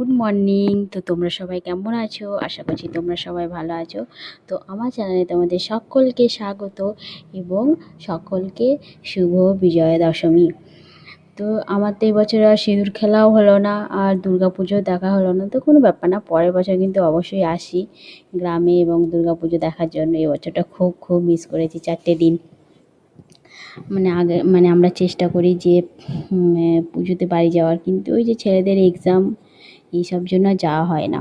Good morning. তো তোমরা সবাই কেমন আছো? আশা করছি তোমরা সবাই ভালো আছো। তো আমার চ্যানেলে তোমাদের সকলকে স্বাগত এবং সকলকে শুভ বিজয়া দশমী। তো আমার তো এবছর আর সিঁদুর খেলাও হলো না, আর পুজো দেখা হলো না। তো কোনো ব্যাপার না, পরের বছর কিন্তু অবশ্যই আসি গ্রামে এবং পুজো দেখার জন্য। এবছরটা খুব খুব মিস করেছি চারটে দিন। মানে আগে মানে আমরা চেষ্টা করি যে পুজোতে বাড়ি যাওয়ার। কিন্তু ওই যে ছেলেদের এক্সাম এইসব জন্য যাওয়া হয় না।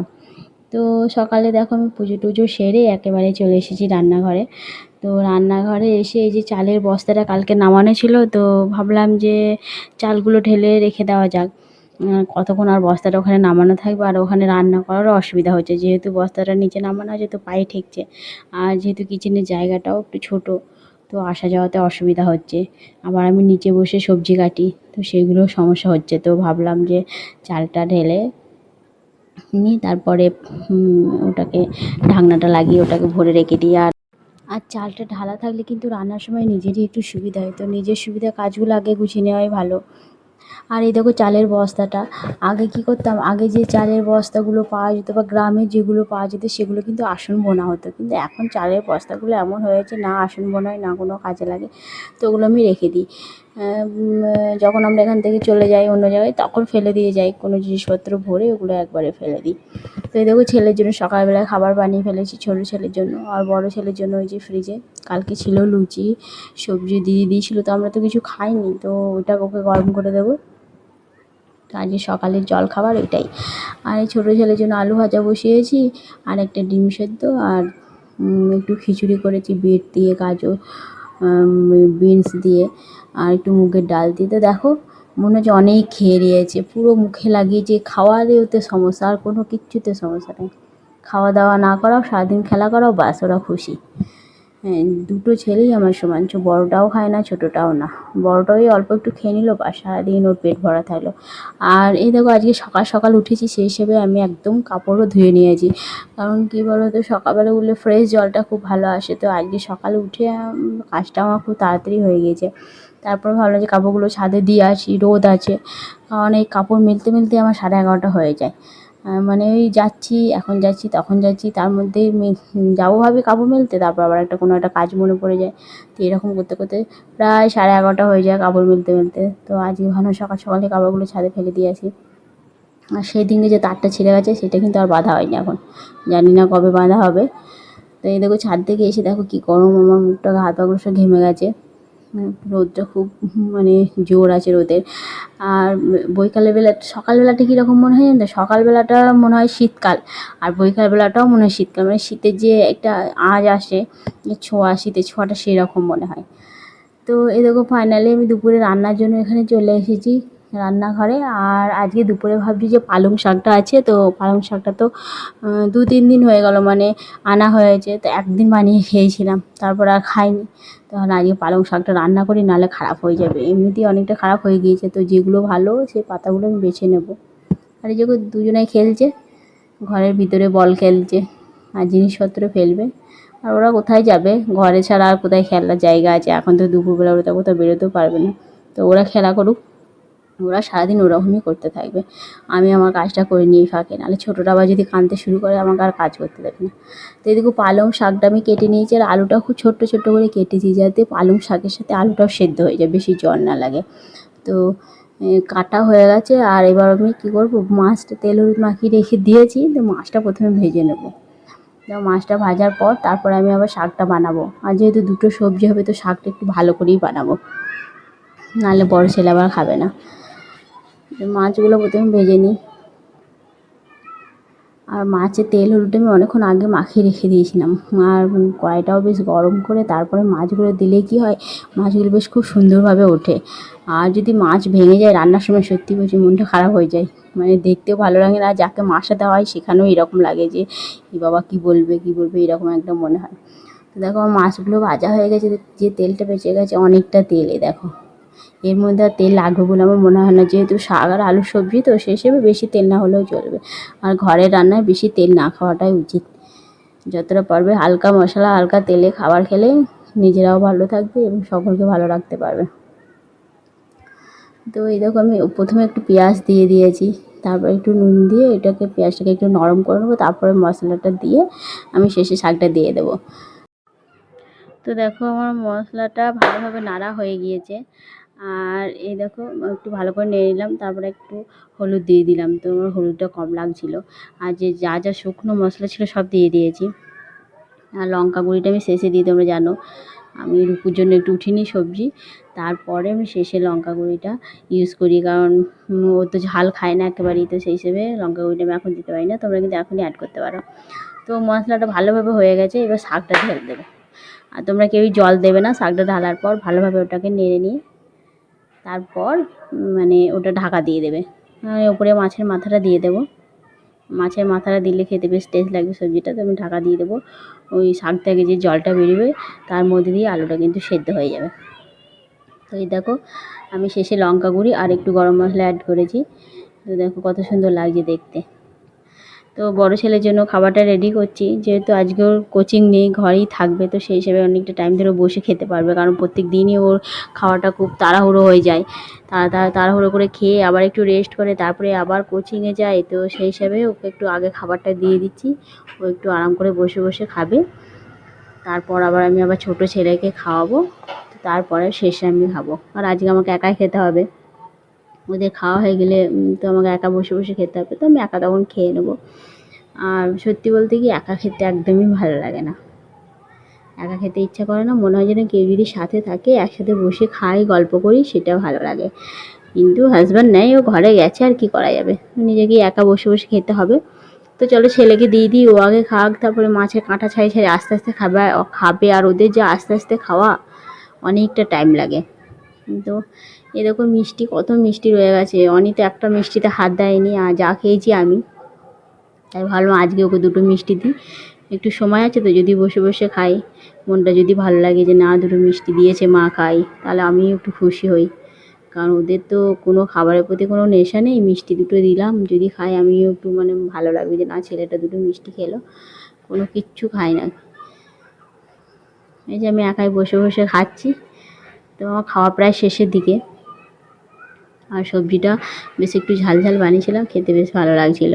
তো সকালে দেখো আমি পুজো টুজো সেরে একেবারে চলে এসেছি রান্নাঘরে। তো রান্নাঘরে এসে এই যে চালের বস্তাটা কালকে নামানো ছিল, তো ভাবলাম যে চালগুলো ঢেলে রেখে দেওয়া যাক। কতক্ষণ আর বস্তাটা ওখানে নামানো থাকবে আর ওখানে রান্না করারও অসুবিধা হচ্ছে। যেহেতু বস্তাটা নিচে নামানো আছে, তো পায়ে ঠেকছে। আর যেহেতু কিচেনের জায়গাটাও একটু ছোটো, তো আসা যাওয়াতে অসুবিধা হচ্ছে। আবার আমি নিচে বসে সবজি কাটি, তো সেগুলোও সমস্যা হচ্ছে। তো ভাবলাম যে চালটা ঢেলে নিই তারপরে ওটাকে, ঢাকনাটা লাগিয়ে ওটাকে ভরে রেখে দিই। আর আর চালটা ঢালা থাকলে কিন্তু রান্নার সময় নিজেরই একটু সুবিধা হয়। তো নিজের সুবিধা কাজগুলো আগে গুছিয়ে নেওয়াই ভালো। আর এই দেখো চালের বস্তাটা। আগে কি করতাম? আগে যে চালের বস্তাগুলো পাওয়া যেত বা গ্রামে যেগুলো পাওয়া যেত, সেগুলো কিন্তু আসন বোনা হতো। কিন্তু এখন চালের বস্তাগুলো এমন হয়েছে, না আসন বোনায় না কোনো কাজে লাগে, তো ওগুলো আমি রেখে দিই। যখন আমরা এখান থেকে চলে যাই অন্য জায়গায়, তখন ফেলে দিয়ে যাই। কোনো জিনিসপত্র ভরে ওগুলো একবারে ফেলে দিই। তো এই দেখো ছেলের জন্য সকালবেলায় খাবার বানিয়ে ফেলেছি ছোটো ছেলের জন্য। আর বড় ছেলের জন্য ওই যে ফ্রিজে কালকে ছিল লুচি, সবজি দিয়ে দিয়েছিলো। তো আমরা তো কিছু খাইনি, তো ওটা ওকে গরম করে দেবো। আজকে সকালের জল খাবার এটাই আর এই ছোটো ছেলের জন্য আলু ভাজা বসিয়েছি, আর একটা ডিম সেদ্ধ, আর একটু খিচুড়ি করেছি, বিট দিয়ে, গাজর। বিনস দিয়ে আর একটু মুখের ডাল দিয়ে। তো দেখো, মনে হচ্ছে অনেক খেয়ে নিয়েছে পুরো মুখে লাগিয়েছে খাওয়াতেও সমস্যা, আর কোনো কিচ্ছুতে সমস্যা নেই। খাওয়া দাওয়া না করাও, সারাদিন খেলা করাও, বাস, ওরা খুশি। দুটো ছেলেই আমার সমান। বড়টাও খায় না, ছোটোটাও না। বড়টাও এই অল্প একটু খেয়ে নিল বা সারাদিন ওর পেট ভরা থাকল। আর এই দেখো, আজকে সকাল সকাল উঠেছি, সেই হিসেবে আমি একদম কাপড়ও ধুয়ে নিয়েছি। কারণ কী বলো তো সকালবেলা উঠলে ফ্রেশ জলটা খুব ভালো আসে। তো আজকে সকালে উঠে কাজটা আমার খুব তাড়াতাড়ি হয়ে গিয়েছে। তারপর ভাবলাম যে কাপড়গুলো ছাদে দিয়ে আসি, রোদ আছে। কারণ এই কাপড় মিলতে মিলতে আমার সাড়ে এগারোটা হয়ে যায়। মানে ওই যাচ্ছি, এখন যাচ্ছি, তখন যাচ্ছি, তার মধ্যে যাব ভাবি কাপড় মেলতে, তারপর আবার একটা কোনো একটা কাজ মনে পড়ে যায়। তো এরকম করতে করতে প্রায় সাড়ে এগারোটা হয়ে যায় কাপড় মেলতে মেলতে। তো আজকে ভালো সকাল সকালে কাপড়গুলো ছাদে ফেলে দিয়ে আসি। আর সেই দিনে যে তারটা ছিঁড়ে গেছে, সেটা কিন্তু আর বাঁধা হয়নি এখন। জানি না কবে বাঁধা হবে। তো এই দেখো ছাদ থেকে এসে দেখো কী গরম, আমার মুখটা হাত পাগুলো সব ঘেমে গেছে। রোদটা খুব মানে জোর আছে রোদের। আর বৈকালের বেলা, সকালবেলাটা কীরকম মনে হয় না সকালবেলাটা মনে হয় শীতকাল, আর বৈকালবেলাটাও মনে হয় শীতকাল। মানে শীতের যে একটা আজ আসে ছোঁয়া, শীতের ছোঁয়াটা সেরকম মনে হয়। তো এরকম ফাইনালি আমি দুপুরে রান্নার জন্য এখানে চলে এসেছি। রান্নাঘরে। আর আজকে দুপুরে ভাবছি যে পালং শাকটা আছে, তো পালং শাকটা তো দু তিন দিন হয়ে গেল মানে আনা হয়েছে, তো একদিন বানিয়ে খেয়েছিলাম, তারপর আর খাইনি। তখন আজকে পালং শাকটা রান্না করি, নাহলে খারাপ হয়ে যাবে। এমনিতেই অনেকটা খারাপ হয়ে গিয়েছে, তো যেগুলো ভালো, সেই পাতাগুলো আমি বেছে নেব। আর এই যে দুজনে খেলছে, ঘরের ভিতরে বল খেলছে, আর জিনিসপত্র ফেলবে। আর ওরা কোথায় যাবে? ঘরে ছাড়া আর কোথায় খেলার জায়গা আছে? এখন তো দুপুরবেলা ওরা তো কোথাও বেরোতেও পারবে না। তো ওরা খেলা করুক। ওরা সারাদিন ওরকমই করতে থাকবে। আমি আমার কাজটা করে নিয়েই ফাঁকে, নাহলে ছোটোটা আবার যদি কাঁদতে শুরু করে, আমাকে আর কাজ করতে দেবে না। তো এদিকে পালং শাকটা আমি কেটে নিয়েছি, আর আলুটা খুব ছোট্ট ছোট্ট করে কেটেছি যাতে পালং শাকের সাথে আলুটাও সেদ্ধ হয়ে যায়, বেশি জল না লাগে। তো কাটা হয়ে গেছে, আর এবার আমি কী করব, মাছটা তেল হলুদ মাখিয়ে রেখে দিয়েছি, তো মাছটা প্রথমে ভেজে নেব। মাছটা ভাজার পর তারপরে আমি আবার শাকটা বানাবো। আর যেহেতু দুটো সবজি হবে, তো শাকটা একটু ভালো করেই বানাবো। নাহলে বড় ছেলে আবার খাবে না। মাছগুলো প্রথমে ভেজে নিই। আর মাছের তেল হলুদটা আমি অনেকক্ষণ আগে মাখিয়ে রেখে দিয়েছিলাম। আর কড়াইটাও বেশ গরম করে তারপরে মাছগুলো দিলে কি হয়, মাছগুলো বেশ খুব সুন্দরভাবে ওঠে। আর যদি মাছ ভেঙে যায় রান্নার সময় সত্যি বলছি মনটা খারাপ হয়ে যায়। মানে দেখতেও ভালো লাগে না, যাকে মাছটা হয় সেখানেও এরকম লাগে যে, এ বাবা কী বলবে কী বলবে? এরকম একটা মনে হয়। তো দেখো, মাছগুলো ভাজা হয়ে গেছে, যে তেলটা বেঁচে গেছে অনেকটা তেলে দেখো। এর মধ্যে আর তেল লাগবে বলে আমার মনে হয় না, যেহেতু শাক আর আলুর সবজি তো সেই হিসেবে বেশি তেল না হলেও চলবে। আর ঘরের রান্নায় বেশি তেল না খাওয়াটাই উচিত। যতটা পারবে হালকা মশলা, হালকা তেলে খাবার খেলে নিজেরাও ভালো থাকবে এবং সকলকে ভালো রাখতে পারবে। তো এই দেখো আমি প্রথমে একটু পেঁয়াজ দিয়ে দিয়েছি, তারপর একটু নুন দিয়ে এটাকে পেঁয়াজটাকে একটু নরম করে নেব, তারপরে মশলাটা দিয়ে আমি শেষে শাকটা দিয়ে দেবো। তো দেখো আমার মশলাটা ভালোভাবে নাড়া হয়ে গিয়েছে। আর এই দেখো, একটু ভালো করে নেড়ে নিলাম, তারপরে একটু হলুদ দিয়ে দিলাম। তো আমার হলুদটা কম লাগছিল। আর যে যা যা শুকনো মশলা ছিল সব দিয়ে দিয়েছি। আর লঙ্কা গুঁড়িটা আমি শেষে দিই, তোমরা জানো। আমি রুপুর জন্য একটু উঠিনি সবজি। তারপরে আমি শেষে লঙ্কা গুঁড়িটা ইউজ করি। কারণ ও তো ঝাল খায় না একেবারেই, তো সেই হিসেবে লঙ্কা গুঁড়িটা আমি এখন দিতে পারি না। তোমরা কিন্তু এখনই অ্যাড করতে পারো। তো মশলাটা ভালোভাবে হয়ে গেছে, এবার শাকটা ঢেলে দেবো। আর তোমরা কেউই জল দেবে না, শাকটা ঢালার পর ভালোভাবে ওটাকে নেড়ে নিয়ে তারপর মানে ওটা ঢাকা দিয়ে দেবে। ওপরে মাছের মাথাটা দিয়ে দেবো। মাছের মাথাটা দিলে খেতে বেশ টেস্ট লাগবে সবজিটা, তো আমি ঢাকা দিয়ে দেবো। ওই শাক থেকে যে জলটা বেরোবে, তার মধ্যে দিয়ে আলুটা কিন্তু সেদ্ধ হয়ে যাবে। তো এই দেখো, আমি শেষে লঙ্কা গুঁড়ি আর একটু গরম মশলা অ্যাড করেছি। তো দেখো কত সুন্দর লাগছে দেখতে। তো বড় ছেলের জন্য খাবারটা রেডি করছি। যেহেতু আজকে ওর কোচিং নেই, ঘরেই থাকবে, তো সেই হিসেবে অনেকটা টাইম ধরে বসে খেতে পারবে। কারণ প্রত্যেক দিনই ওর খাওয়াটা খুব তাড়াহুড়ো হয়ে যায়। তাড়া তাড়া তাড়াহুড়ো করে খেয়ে আবার একটু রেস্ট করে, তারপরে আবার কোচিংয়ে যায়। তো সেই হিসাবে ওকে একটু আগে খাবারটা দিয়ে দিচ্ছি। ও একটু আরাম করে বসে বসে খাবে। তারপর আবার আমি আবার ছোটো ছেলেকে খাওয়াবো। তারপরে শেষে আমি খাব। আর আজকে আমাকে একাই খেতে হবে। ওদের খাওয়া হয়ে গেলে তো আমাকে একা বসে বসে খেতে হবে, তো আমি একা তখন খেয়ে নেব। আর সত্যি বলতে কি, একা খেতে একদমই ভালো লাগে না। একা খেতে ইচ্ছা করে না, মনে হয় যেন কেউ যদি সাথে থাকে, একসাথে বসে খাই, গল্প করি, সেটা ভালো লাগে। কিন্তু হাজব্যান্ড নেই ও ঘরে গেছে, আর কি করা যাবে? নিজেকে একা বসে বসে খেতে হবে। তো চলো ছেলেকে দিয়ে দিই, ও আগে খাক, তারপরে মাছের কাঁটা ছাড়ি ছাড়ি আস্তে আস্তে খাবে খাবে। আর ওদের যে আস্তে আস্তে খাওয়া, অনেকটা টাইম লাগে। তো এরকম মিষ্টি, কত মিষ্টি রয়ে গেছে। অনি তো একটা মিষ্টিতে হাত দেয়নি, আর যা খেয়েছি আমি। তাই ভাবলাম আজকে ওকে দুটো মিষ্টি দিই। একটু সময় আছে তো, যদি বসে বসে খাই, মনটা যদি ভালো লাগে যে না, দুটো মিষ্টি দিয়েছে মা খাই, তাহলে আমিও একটু খুশি হই। কারণ ওদের তো কোনো খাবারের প্রতি কোনো নেশা নেই, মিষ্টি দুটো দিলাম, যদি খাই আমিও একটু মানে ভালো লাগবে যে না, ছেলেটা দুটো মিষ্টি খেলো, কোনো কিচ্ছু খায় না। এই যে আমি একাই বসে বসে খাচ্ছি। তো আমার খাওয়া প্রায় শেষের দিকে। আর সবজিটা বেশ একটু ঝাল ঝাল বানিয়েছিলাম, খেতে বেশ ভালো লাগছিল।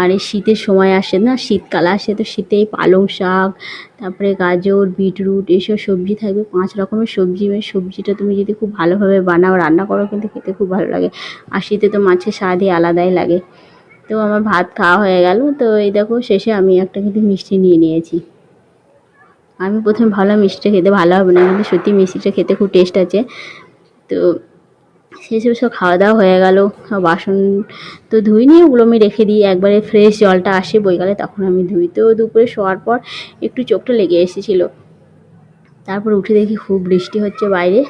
আর এই শীতের সময় আসে না, শীতকাল আসে, তো শীতে পালং শাক, তারপরে গাজর, বিটরুট এসব সবজি থাকবে। পাঁচ রকমের সবজি এই সবজিটা তুমি যদি খুব ভালোভাবে বানাও, রান্না করো, কিন্তু খেতে খুব ভালো লাগে। আর শীতে তো মাছের স্বাদই আলাদাই লাগে। তো আমার ভাত খাওয়া হয়ে গেল, তো এই দেখো শেষে আমি একটা কিন্তু মিষ্টি নিয়ে নিয়েছি। আমি প্রথমে ভাবলাম মিষ্টিটা খেতে ভালো হবে না, কিন্তু সত্যি মিষ্টিটা খেতে খুব টেস্ট আছে। তো সেসব সব খাওয়া দাওয়া হয়ে গেল বাসন তো ধুই নিয়ে ওগুলো আমি রেখে দিই। একবারে ফ্রেশ জলটা আসে বইকালে তখন আমি ধুই। তো দুপুরে শোয়ার পর একটু চোখটা লেগে এসেছিল। তারপর উঠে দেখি খুব বৃষ্টি হচ্ছে বাইরে।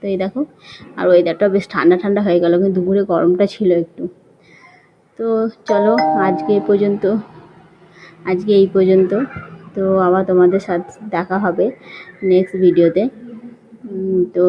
তো এই দেখো, আর ওয়েদারটা বেশ ঠান্ডা ঠান্ডা হয়ে গেল, কিন্তু দুপুরে গরমটা ছিল একটু। তো চলো আজকে এ পর্যন্ত, আজকে এই পর্যন্ত। তো আবার তোমাদের সাথে দেখা হবে নেক্সট ভিডিওতে তো